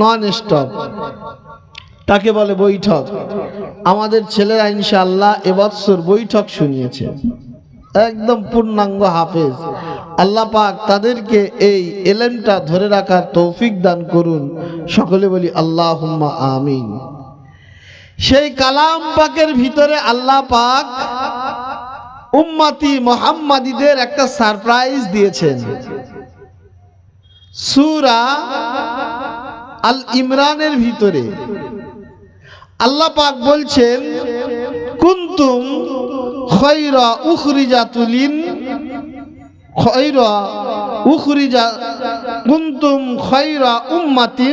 Non stop তাকে বলে বৈঠক। আমাদের ছেলেরা ইনশাআল্লাহ এবৎসর বৈঠক শুনিয়েছে। একদম পূর্ণাঙ্গ হাফেজ। আল্লাহ পাক তাদেরকে এই এলেমটা ধরে রাখার তৌফিক দান করুন। সকলে বলি আল্লাহ আমিন। সেই কালাম পাকের ভিতরে আল্লাহ পাক উম্মাতি মোহাম্মাদিদের একটা সারপ্রাইজ দিয়েছেন। সুরা আল ইমরানের ভিতরে। আল্লাহ পাক বলছেন, কুন্তুম খৈরা উখরিজা তুলিন খৈরা উখরিজা, কুন্তুম খৈরা উম্মাতি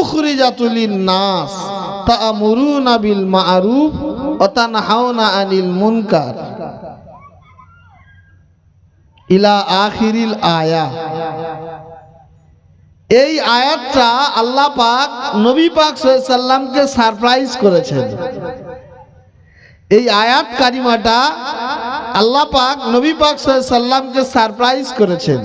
উখরিজা তুলিন নাস, তা'মুরুনা বিল মা'রুফ ওয়া তানহাউনা আনিল মুনকার। ইলা আখিরিল আয়া। এই আয়াতটা আল্লাহ পাক, নবী পাক সাল্লামকে সারপ্রাইজ করেছেন। এই আয়াত কারিমাটা আল্লাহ পাক, নবী পাক সাল্লামকে সারপ্রাইজ করেছেন।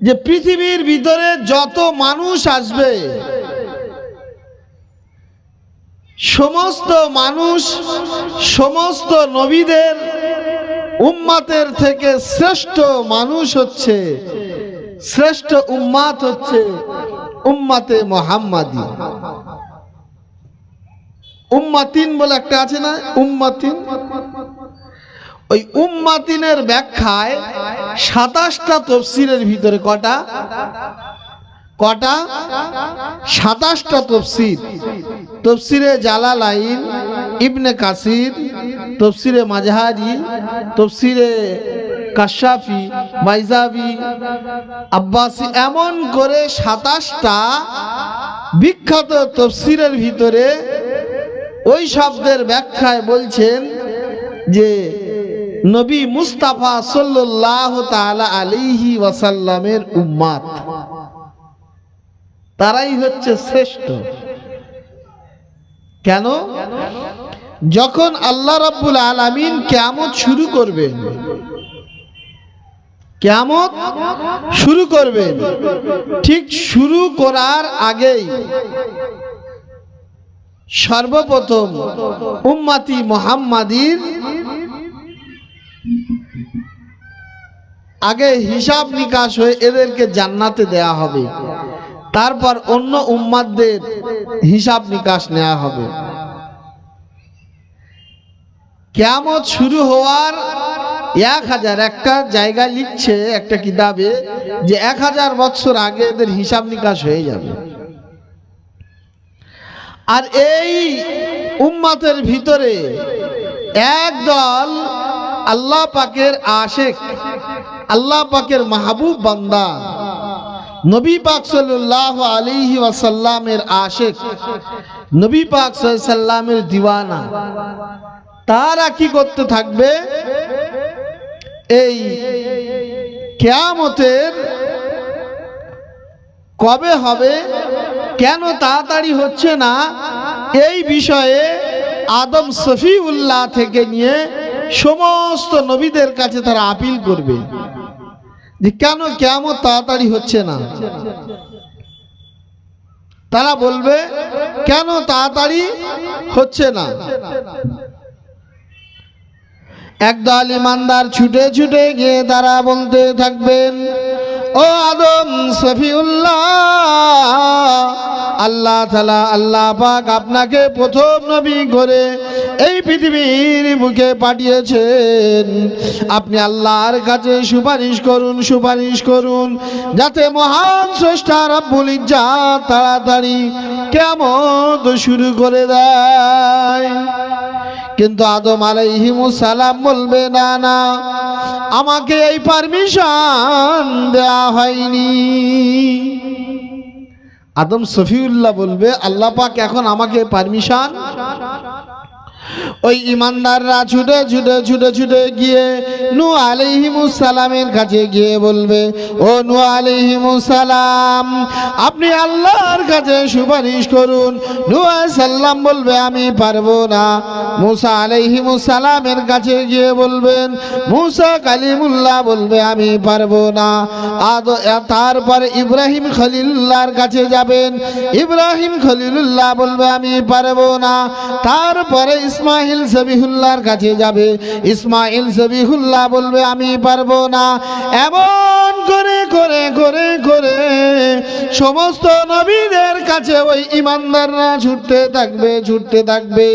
যে পৃথিবীর ভিতরে যত মানুষ আসবে, সমস্ত মানুষ, সমস্ত নবীদের উম্মাতের থেকে শ্রেষ্ঠ মানুষ হচ্ছে, শ্রেষ্ঠ উম্মাত হচ্ছে উম্মাতে মোহাম্মাদি। উম্মাতিন বলে একটা আছে না? উম্মাতিন। ওই উম্মাতিনের ব্যাখ্যায় সাতাশটা তফসিরের ভিতরে কটা? কটা? সাতাশটা তফসির তফসিরে জালালাইন, ইবনে কাসির তফসিরে মাঝহারি তফসিরে কাশাফি, মাইজাবি, আব্বাসি, এমন করে সাতাশটা বিখ্যাত তফসিরের ভিতরে ওই শব্দের ব্যাখ্যায় বলছেন যে নবী মুস্তাফা সাল্লাহ তাআলা আলাইহি ওয়াসাল্লামের উম্মাত। তারাই হচ্ছে শ্রেষ্ঠ। কেন? যখন আল্লাহ রাব্বুল আলামিন কিয়ামত শুরু করবেন, কিয়ামত শুরু করবেন, ঠিক শুরু করার আগেই সর্বপ্রথম উম্মাতি মোহাম্মাদির আগে হিসাব নিকাশ হয়ে এদেরকে জান্নাতে দেয়া হবে। তারপর অন্য উম্মাদদের হিসাব নিকাশ নেওয়া হবে। কেমত শুরু হওয়ার এক হাজার একটা জায়গা লিখছে একটা কিতাবে যে এক হাজার বছর আগে এদের হিসাব নিকাশ হয়ে যাবে। আর এই উম্মাতের ভিতরে একদল আল্লাহ পাকের আশেক, আল্লাহ পাকের মাহবুব বান্দা, নবী পাক সাল্লাল্লাহু আলাইহি ওয়াসাল্লামের আশেক, নবী পাক সাল্লামের দিওয়ানা। তারা কি করতে থাকবে? এই কেয়ামতের কবে হবে? কেন তাড়াতাড়ি হচ্ছে না? এই বিষয়ে আদম সফিউল্লাহ থেকে নিয়ে সমস্ত নবীদের কাছে তারা আপিল করবে যে কেন কেমন তাড়াতাড়ি হচ্ছে না? তারা বলবে, কেন তাড়াতাড়ি হচ্ছে না? একদল ইমানদার ছুটে ছুটে গিয়ে তারা বলতে থাকবেন, ও আদম সফিউল্লাহ আল্লাহ তালা আল্লাহ পাক আপনাকে প্রথম নবী করে এই পৃথিবীর বুকে পাঠিয়েছেন। আপনি আল্লাহর কাছে সুপারিশ করুন সুপারিশ করুন, যাতে মহান স্রষ্টা রব্বুল ইজ্জাত তাড়াতাড়ি কেমন শুরু করে দেয়। কিন্তু আদম সালাম বলবে, না না, আমাকে এই পারমিশন দেয়া হয়নি। আদম সফিউল্লাহ বলবে, আল্লাহ পাক এখন আমাকে পারমিশন ওই ইমানদাররা ছুটে ছুটে ছুটে ছুটে গিয়ে নু আলিহিমুসালামের কাছে গিয়ে বলবে, ও নু আলিহিমুসালাম আপনি আল্লাহর কাছে সুপারিশ করুন। নু সাল্লাম বলবে, আমি পারব না। মুসা আলাইহিমুসালামের কাছে গিয়ে বলবেন, মুসা কালিমুল্লাহ বলবে, আমি পারব না। আদ তারপর ইব্রাহিম খলিলুল্লাহর কাছে যাবেন। ইব্রাহিম খলিলুল্লাহ বলবে, আমি পারব না। তারপরে ইসমাইল সবিহুল্লাহর কাছে যাবে। ইসমাইল সবিহুল্লাহ বলবে, আমি পারব না। এমন করে করে করে করে সমস্ত নবীদের কাছে ওই ইমানদাররা ছুটতে থাকবে ছুটতে থাকবে।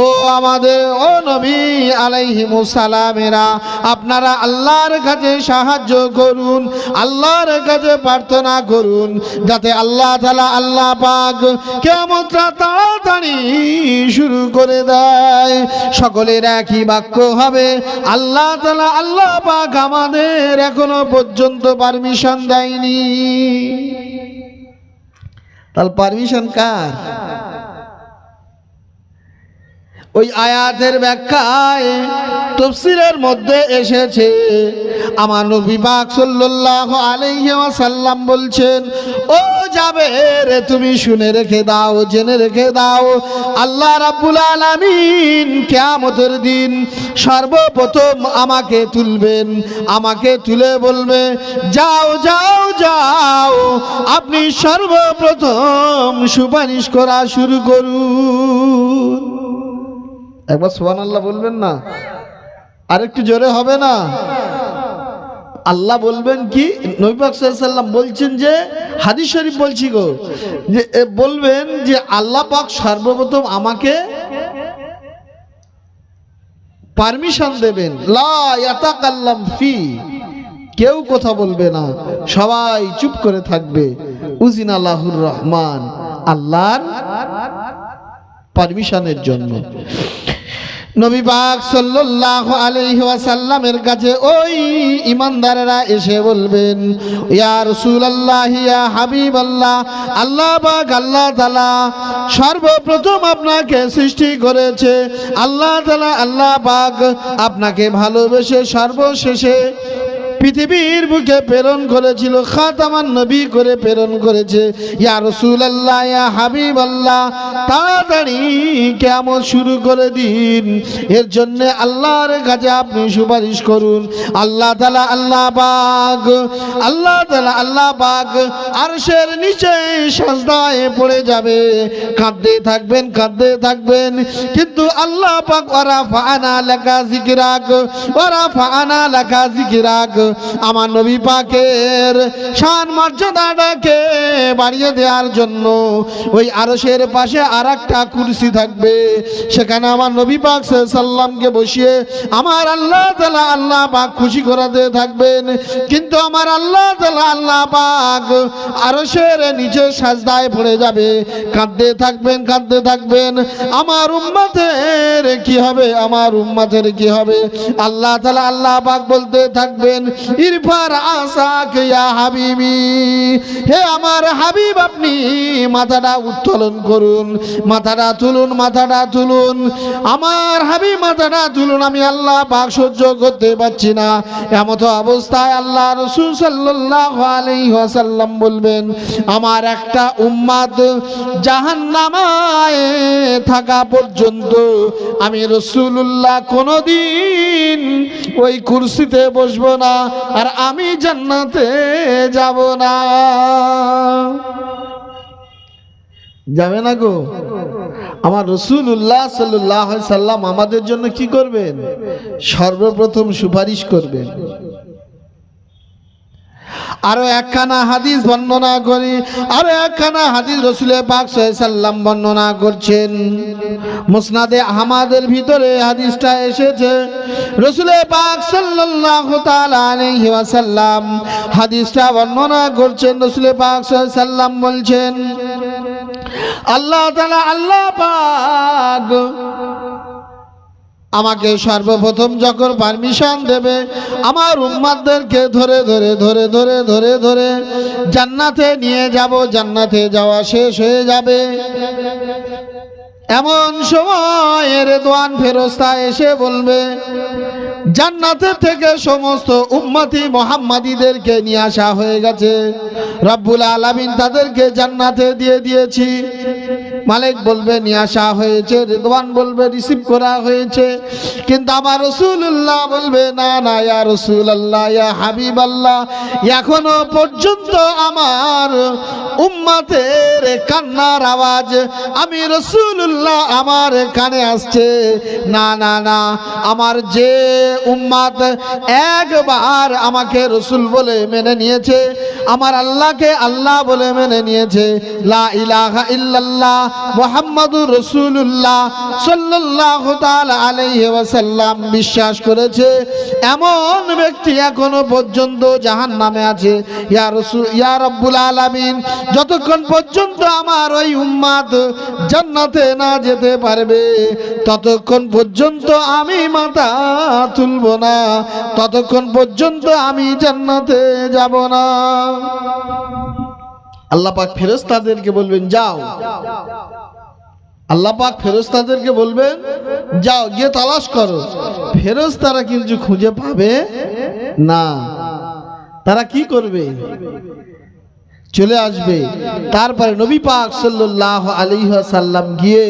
ও আমাদের, ও নবী আলাইহিমুসালামেরা আপনারা আল্লাহর কাছে সাহায্য করুন, আল্লাহর কাছে প্রার্থনা করুন, যাতে আল্লাহ তালা আল্লাহ পাক কেমনটা তাড়াতাড়ি শুরু করে দেয়। সকলের একই বাক্য হবে। আল্লাহ তালা আল্লাহ পাক আমাদের এখনও পর্যন্ত পারমিশন দেয়নি। তাহলে পারমিশন কার? ওই আয়াতের ব্যাখ্যায় তফসিরের মধ্যে এসেছে, আমার নবী পাক সাল্লাল্লাহু আলাইহি ওয়াসাল্লাম বলছেন, ও যাবে রে, তুমি শুনে রেখে দাও, জেনে রেখে দাও, আল্লাহ রাব্বুল আলামিন কিয়ামতের দিন সর্বপ্রথম আমাকে তুলবেন, আমাকে তুলে বলবে, যাও যাও যাও, আপনি সর্বপ্রথম সুপারিশ করা শুরু করুন। একবার সোহান আল্লাহ বলবেন না? আর একটু জোরে হবে না? আল্লাহ বলবেন কি? নবীবাক সাল্লাম বলছেন যে, হাদিস শরীফ বলছি গো, যে বলবেন যে, আল্লাহ পাক সর্বপ্রথম আমাকে পারমিশন দেবেন। ফি। কেউ কথা বলবে না। সবাই চুপ করে থাকবে। উজিন আল্লাহুর রহমান, আল্লাহর পারমিশনের জন্য। নবী পাক সাল্লাল্লাহু আলাইহি ওয়াসাল্লামের কাছে ওই ইমানদারেরা এসে বলবেন, ইয়া রাসূলুল্লাহ, ইয়া হাবিবাল্লাহ, আল্লাহ পাক, আল্লাহ তাআলা সর্বপ্রথম আপনাকে সৃষ্টি করেছে। আল্লাহ তাআলা, আল্লাহ পাক আপনাকে ভালোবেসে সর্বশেষে পৃথিবীর বুকে প্রেরণ করেছিল, খাতামান নবী করে প্রেরণ করেছে। ইয়া রাসূলুল্লাহ, ইয়া হাবিব আল্লাহ তাড়াতাড়ি কেমন শুরু করে দিন। এর জন্য আল্লাহর কাছে আপনি সুপারিশ করুন। আল্লাহ তালা আল্লাহ পাক, আল্লাহ তালা আল্লাহ পাক আরশের নিচে সাজদায় পড়ে যাবে। কাঁদতে থাকবেন কাঁদতে থাকবেন। কিন্তু আল্লাহ পাক ওরা ফানা লেখা জিকিরাক ওরা ফানা লেখা জিকিরাক আমার নবী পাকের শান মর্যাদাটাকে বাড়িয়ে দেওয়ার জন্য। ওই আরশের পাশে আর একটা কুরসি থাকবে। সেখানে আমার নবী পাক সাল্লামকে বসিয়ে আমার আল্লাহ তালা আল্লাহ পাক খুশি করাতে থাকবেন। কিন্তু আমার আল্লাহ তালা আল্লাহ পাক আরশের নিচে সাজদায় পড়ে যাবে। কাঁদতে থাকবেন কাঁদতে থাকবেন। আমার উম্মাতের কি হবে? আমার উম্মাতের কি হবে? আল্লাহ তালা আল্লাহ পাক বলতে থাকবেন ইরফার আসাক, ইয়া হাবিবি। হে আমার হাবিব, আপনি মাথাটা উত্তোলন করুন, মাথাটা তুলুন মাথাটা তুলুন। আমার হাবিব, মাথাটা তুলুন, আমি আল্লাহ পাক সহ্য করতে পারছি না। এমত অবস্থায় আল্লাহ রসুল সাল্লাল্লাহু আলাইহি ওয়াসাল্লাম বলবেন, আমার একটা উম্মাদ জাহান্নামায় থাকা পর্যন্ত আমি রসুল্লাহ কোনোদিন ওই কুরসিতে বসবো না। আর আমি জান্নাতে যাব না। যাবে না গো। আমার রসুল্লাহ সাল্লাহ সাল্লাম আমাদের জন্য কি করবেন? সর্বপ্রথম সুপারিশ করবেন। আরও একখানা হাদিস বর্ণনা করি, আরও একখানা হাদিস রসুলের পাক সাল্লাম বর্ণনা করছেন। মুসনাদে আহমাদের ভিতরে হাদিসটা এসেছে, রসুলের পাক তাআলা হাদিসটা বর্ণনা করছেন, রসুলের পাক সাল্লাম বলছেন, আল্লাহ তালা আল্লাহ পাক আমাকে সর্বপ্রথম যখন পারমিশন দেবে, আমার উম্মাদদেরকে ধরে ধরে ধরে ধরে ধরে ধরে জান্নাতে নিয়ে যাব, জান্নাতে যাওয়া শেষ হয়ে যাবে। এমন সময় রেদওয়ান ফেরস্তা এসে বলবে জান্নাতের থেকে সমস্ত উম্মতি মোহাম্মদীদেরকে নিয়ে আসা হয়ে গেছে। রব্বুল আলামিন তাদেরকে জান্নাতে দিয়ে দিয়েছি। মালিক বলবে, নিয়ে আসা হয়েছে, রেদওয়ান বলবে রিসিভ করা হয়েছে। কিন্তু আমার রসুল্লাহ বলবে, না না, ইয়া রসুল আল্লাহ ইয়া হাবিব আল্লাহ এখনও পর্যন্ত আমার উম্মাতের কান্নার আওয়াজ আমি রসুল্লাহ আমার কানে আসছে। না না না, আমার যে উম্মাত একবার আমাকে রসুল বলে মেনে নিয়েছে, আমার আল্লাহকে আল্লাহ বলে মেনে নিয়েছে, লা ইলাহা ইল্লাল্লাহ মুহাম্মাদুর তাআলা আলাইহি ওয়াসাল্লাম বিশ্বাস করেছে, এমন ব্যক্তি এখনও পর্যন্ত জাহান্নামে আছে। ইয়া রাসূল, ইয়া রব্বুল যতক্ষণ পর্যন্ত আমার ওই উম্মাদ জান্নাতে না যেতে পারবে, ততক্ষণ পর্যন্ত আমি মাথা তুলব না, ততক্ষণ পর্যন্ত আমি জান্নাতে যাব না। আল্লাহ পাক ফেরেশতাদেরকে বলবেন, যাও। আল্লাহ পাক ফেরেশতাদেরকে বলবেন, যাও, গিয়ে তালাশ করো। ফেরেশতারা কিন্তু খুঁজে পাবে না। তারা কি করবে? চলে আসবে। তারপরে নবী পাক সাল্লাহ আলাইহি সাল্লাম গিয়ে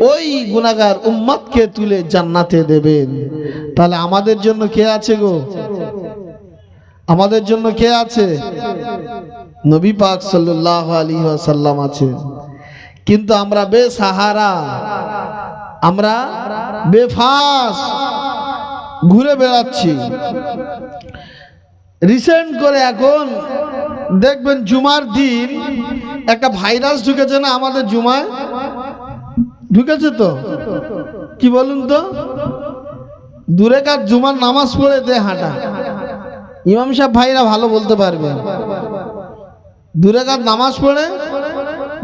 ওই গুনাগার উম্মতকে তুলে জান্নাতে দেবেন। তাহলে আমাদের জন্য কে আছে গো? আমাদের জন্য কে আছে? নবী পাক সাল্লাহ আলী সাল্লাম আছে কিন্তু আমরা বেসাহারা, আমরা বেফাস ঘুরে বেড়াচ্ছি। রিসেন্ট করে এখন দেখবেন জুমার দিন একটা ভাইরাস ঢুকেছে না আমাদের জুমায়? ঢুকেছে তো? কি বলুন তো? দূরে কার জুমার নামাজ পড়ে দে হাঁটা। ইমাম সাহেব ভাইরা ভালো বলতে পারবে দূরে কার নামাজ পড়ে,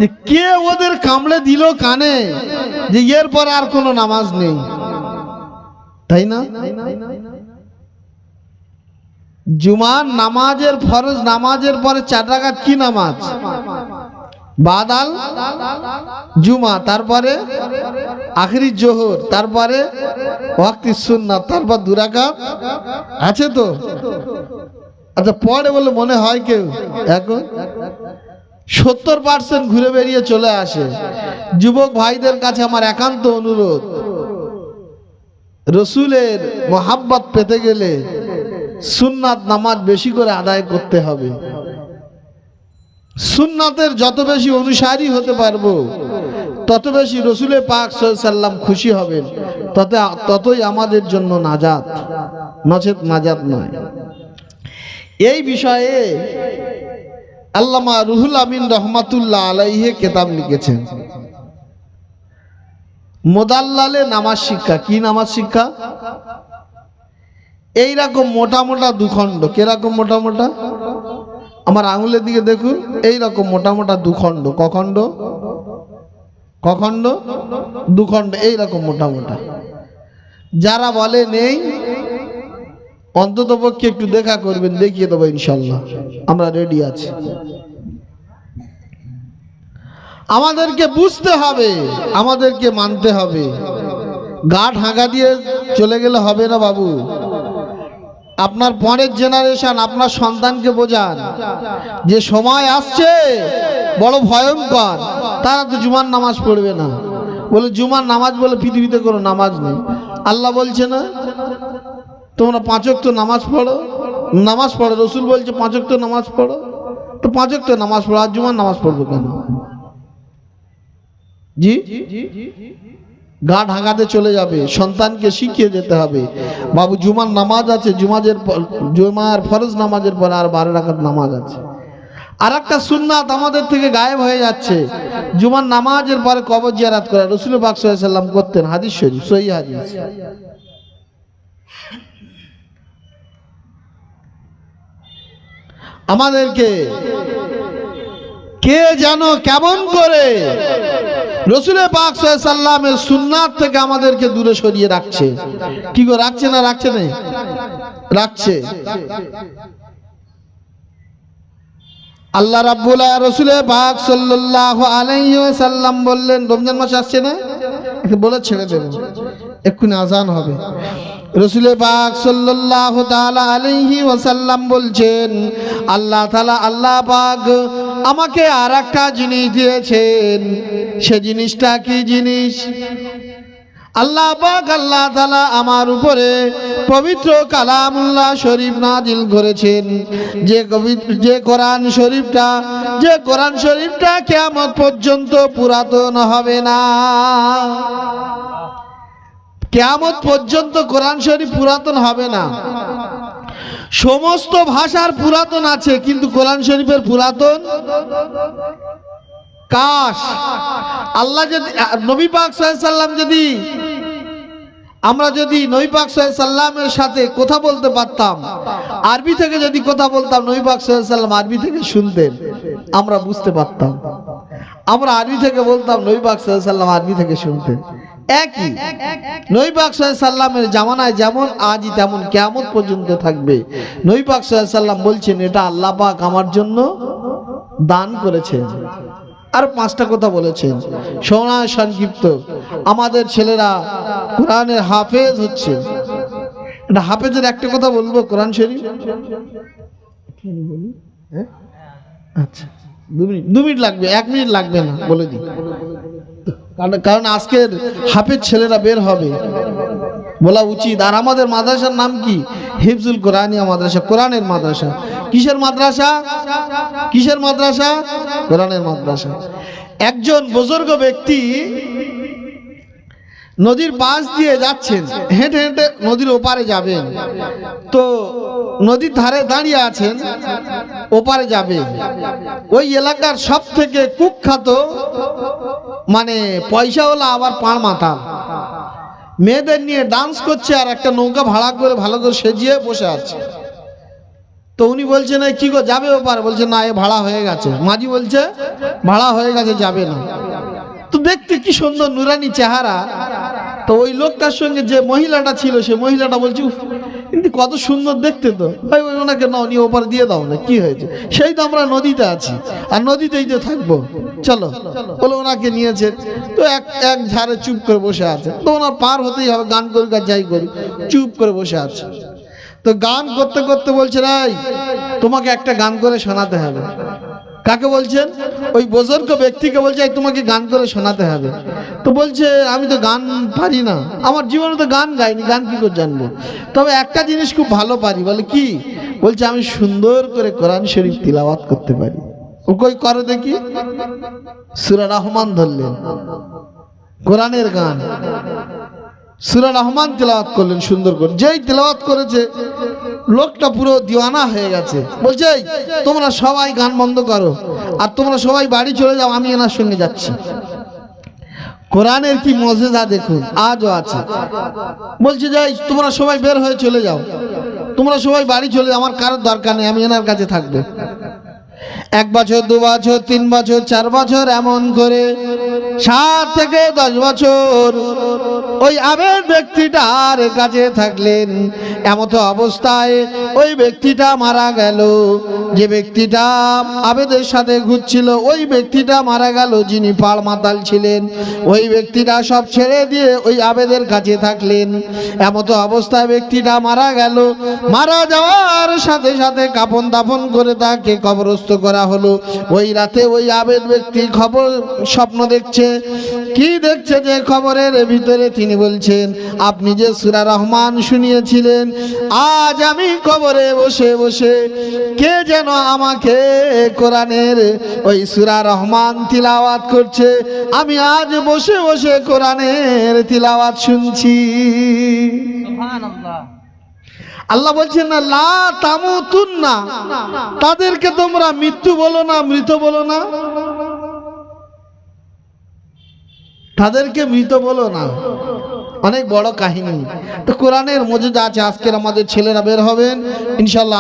যে কে ওদের কামড়ে দিল কানে, যে এর পরে আর কোনো নামাজ নেই। তাই না? জুমার নামাজের ফরজ, নামাজের পরে চার কি নামাজ? বাদাল, জুমা, তারপরে আখরি জোহর, তারপরে ওয়াক্তি সুন্নাত, তারপর দুরাকাত আছে তো? আচ্ছা পরে বলে মনে হয় কেউ? এখন? সত্তর পার্সেন্ট ঘুরে বেরিয়ে চলে আসে। যুবক ভাইদের কাছে আমার একান্ত অনুরোধ। রসুলের মোহাব্বত পেতে গেলে সুন্নাত নামাজ বেশি করে আদায় করতে হবে। সুন্নাতের যত বেশি অনুসারী হতে পারব, তত বেশি রসুলের পাক সাল্লাম খুশি হবেন। তত ততই আমাদের জন্য নাজাত। নচেত নাজাত নয়। এই বিষয়ে আল্লামা রুহুল আমিন রহমাতুল্লাহ আলাইহে কেতাব লিখেছেন। মোদাল্লালে নামাজ শিক্ষা, কি নামাজ শিক্ষা? এইরকম মোটা মোটা দুখণ্ড, কীরকম মোটা মোটা? আমার আঙুলের দিকে দেখুন এই রকম মোটা মোটা দুখণ্ড, কখণ্ড? কখণ্ড? দুখণ্ড এই রকম মোটা মোটা। যারা বলে নেই অন্তত পক্ষে একটু দেখা করবেন, দেখিয়ে দেবো ইনশাল্লাহ। আমরা রেডি আছি। আমাদেরকে বুঝতে হবে, আমাদেরকে মানতে হবে। গা ঢাকা দিয়ে চলে গেলে হবে না বাবু। আপনার পরের জেনারেশন আপনার সন্তানকে বোঝান। যে সময় আসছে, বড় ভয়ঙ্কর। তারা তো জুমার নামাজ পড়বে না। বলে জুমার নামাজ বলে পৃথিবীতে কোনো নামাজ নেই। আল্লাহ বলছে না? তোমরা পাঁচক তো নামাজ পড়ো। নামাজ পড়ো, রসুল বলছে পাঁচক তো নামাজ পড়ো। তো পাঁচক তো নামাজ পড়ো, আর জুমার নামাজ পড়ব কেন? জি? গা ঢাকাতে চলে যাবে, সন্তানকে শিখিয়ে যেতে হবে। বাবু, জুমার নামাজ আছে, জুমাজের জুমার ফরজ নামাজের পর আর বারো রাখাত নামাজ আছে। আর একটা সুন্নাত আমাদের থেকে গায়েব হয়ে যাচ্ছে। জুমার নামাজের পরে কবর জিয়ারাত করা। রসুল পাক সাল্লাম করতেন, হাদিস শরীফ, সহি হাদিস। আমাদেরকে কে যেন কেমন করে রসুলে পাক সাল্লামের সুন্নাত থেকে আমাদেরকে দূরে সরিয়ে রাখছে। কি গো, রাখছে না রাখছে না? রাখছে। আল্লাহ রাব্বুল রসুলে পাক সাল্লাল্লাহু আলাইহি ওয়াসাল্লাম বললেন, রমজান মাস আসছে না? বলে ছেড়ে দেবেন। এক্ষুনি আজান হবে। রসুল পাক সাল্লাল্লাহু তাআলা আলাইহি ওয়াসাল্লাম বলছেন, আল্লাহ তাআলা, আল্লাহ পাক আমাকে আর একটা জিনিস দিয়েছেন। সে জিনিসটা কি জিনিস? আল্লাহ পাক, আল্লাহ তাআলা আমার উপরে পবিত্র কালামুল্লাহ শরীফ নাজিল করেছেন। যে যে কোরআন শরীফটা, যে কোরআন শরীফটা কিয়ামত পর্যন্ত পুরাতন হবে না। কেয়ামত পর্যন্ত কোরআন শরীফ পুরাতন হবে না। সমস্ত ভাষার পুরাতন আছে, কিন্তু কোরআন শরীফের পুরাতন কাশ। আল্লাহ যদি, নবী পাক সাল্লাম যদি, আমরা যদি নবী পাক সাল্লামের সাথে কথা বলতে পারতাম, আরবি থেকে যদি কথা বলতাম নবী পাক সাল্লাম আরবি থেকে শুনতেন, আমরা বুঝতে পারতাম। আমরা আরবি থেকে বলতাম নবী পাক সাল্লাম আরবি থেকে শুনতেন। একই। নবী পাক সাল্লামের জামানায় যেমন আজই তেমন কেয়ামত পর্যন্ত থাকবে। নবী পাক সাল্লাম বলছেন, এটা আল্লাহ আমার জন্য দান করেছেন। আর পাঁচটা কথা বলেছেন। সোনা সংক্ষিপ্ত। আমাদের ছেলেরা কোরআনের হাফেজ হচ্ছে। এটা হাফেজের একটা কথা বলব কোরআন শরীফ? হ্যাঁ? আচ্ছা। দু মিনিট দু মিনিট লাগবে, এক মিনিট লাগবে না, বলে দিই। কারণ- আজকের হাফের ছেলেরা বের হবে। বলা উচিত। আর আমাদের মাদ্রাসার নাম কি? হিফজুল কোরআনিয়া মাদ্রাসা, কোরআনের মাদ্রাসা। কিসের মাদ্রাসা? কিসের মাদ্রাসা? কোরআনের মাদ্রাসা। একজন বুজুর্গ ব্যক্তি নদীর পাশ দিয়ে যাচ্ছেন, হেঁটে হেঁটে নদীর ওপারে যাবেন। তো নদীর ধারে দাঁড়িয়ে আছেন, ওপারে যাবে ওই এলাকার সব থেকে কুখ্যাত মানে পয়সাওয়ালা আবার পাঁড় মাতাল। মেয়েদের নিয়ে ডান্স করছে আর একটা নৌকা ভাড়া করে ভালো করে সেজিয়ে বসে আছে। তো উনি বলছেন, "এই কি গো, যাবে ওপার? বলছে, না, এ ভাড়া হয়ে গেছে। মাঝি বলছে, ভাড়া হয়ে গেছে, যাবে না। তো দেখতে কি সুন্দর নুরানি চেহারা। তো ওই লোকটার সঙ্গে যে মহিলাটা ছিল, সে মহিলাটা বলছে কিন্তু কত সুন্দর দেখতে তো। ভাই, ওই ওনাকে নাও, নিয়ে ওপার দিয়ে দাও, না কি হয়েছে? সেই তো আমরা নদীতে আছি, আর নদীতেই তো থাকব। চলো, বলে ওনাকে নিয়েছে। তো এক এক ঝাড়ে চুপ করে বসে আছে। তো ওনার পার হতেই হবে, গান করুক আর যাই করুক, চুপ করে বসে আছে। তো গান করতে করতে বলছে রাই তোমাকে একটা গান করে শোনাতে হবে। কাকে বলছেন? ওই বুজুর্গ ব্যক্তিকে বলছে, "এই, তোমাকে গান করে শোনাতে হবে। তো বলছে, আমি তো গান পারি না। আমার জীবনে তো গান গাইনি, গান কি করে জানব? তবে একটা জিনিস খুব ভালো পারি, বলে কি? বলছে, আমি সুন্দর করে কোরআন শরীফ তিলাওয়াত করতে পারি। ও কই, করে দেখি। সুরা রহমান ধরলেন। কোরআনের গান। সুরা রহমান তেলাওয়াত করলেন, সুন্দর করে। যেই তেলাওয়াত করেছে, লোকটা পুরো দিওয়ানা হয়ে গেছে। বলছে তোমরা সবাই গান বন্ধ করো, আর তোমরা সবাই বাড়ি চলে যাও, আমি এনার সঙ্গে যাচ্ছি। কোরআনের কি মজেজা দেখুন, আজও আছে। বলছে যাই তোমরা সবাই বের হয়ে চলে যাও, তোমরা সবাই বাড়ি চলে যাও, আমার কারোর দরকার নেই, আমি এনার কাছে থাকব। এক বছর, দু বছর, তিন বছর, চার বছর, এমন করে, সাত থেকে দশ বছর ওই আবেদ ব্যক্তিটার কাছে থাকলেন। এমত অবস্থায় ওই ব্যক্তিটা মারা গেল। যে ব্যক্তিটা আবেদের সাথে ঘুরছিল, ওই ব্যক্তিটা মারা গেল, যিনি পাড় মাতাল ছিলেন। ওই ব্যক্তিটা সব ছেড়ে দিয়ে ওই আবেদের কাছে থাকলেন। এমত অবস্থায় ব্যক্তিটা মারা গেল। মারা যাওয়ার সাথে সাথে কাপন দাপন করে তাকে কবরস্থ করা হলো। ওই রাতে ওই আবেদ ব্যক্তি খবর, স্বপ্ন দেখছে। কি দেখছে যে খবরের ভিতরে তিনি বলছেন আপনি যে সুরা রহমান শুনিয়েছিলেন আজ আমি কবরে বসে বসে কে যেন আমাকে কোরআনের ওই সুরা রহমান তিলাওয়াত করছে আমি আজ বসে বসে কোরআনের তিলাওয়াত শুনছি। আল্লাহ বলছেন না লা তামুতুন না তাদেরকে তোমরা মৃত্যু বলো না মৃত বলো না। তাদেরকে মৃত বলো না। অনেক বড় কাহিনী। তো কোরআনের মজুদ আছে আজকের আমাদের ছেলেরা বের হবেন। ইনশাল্লাহ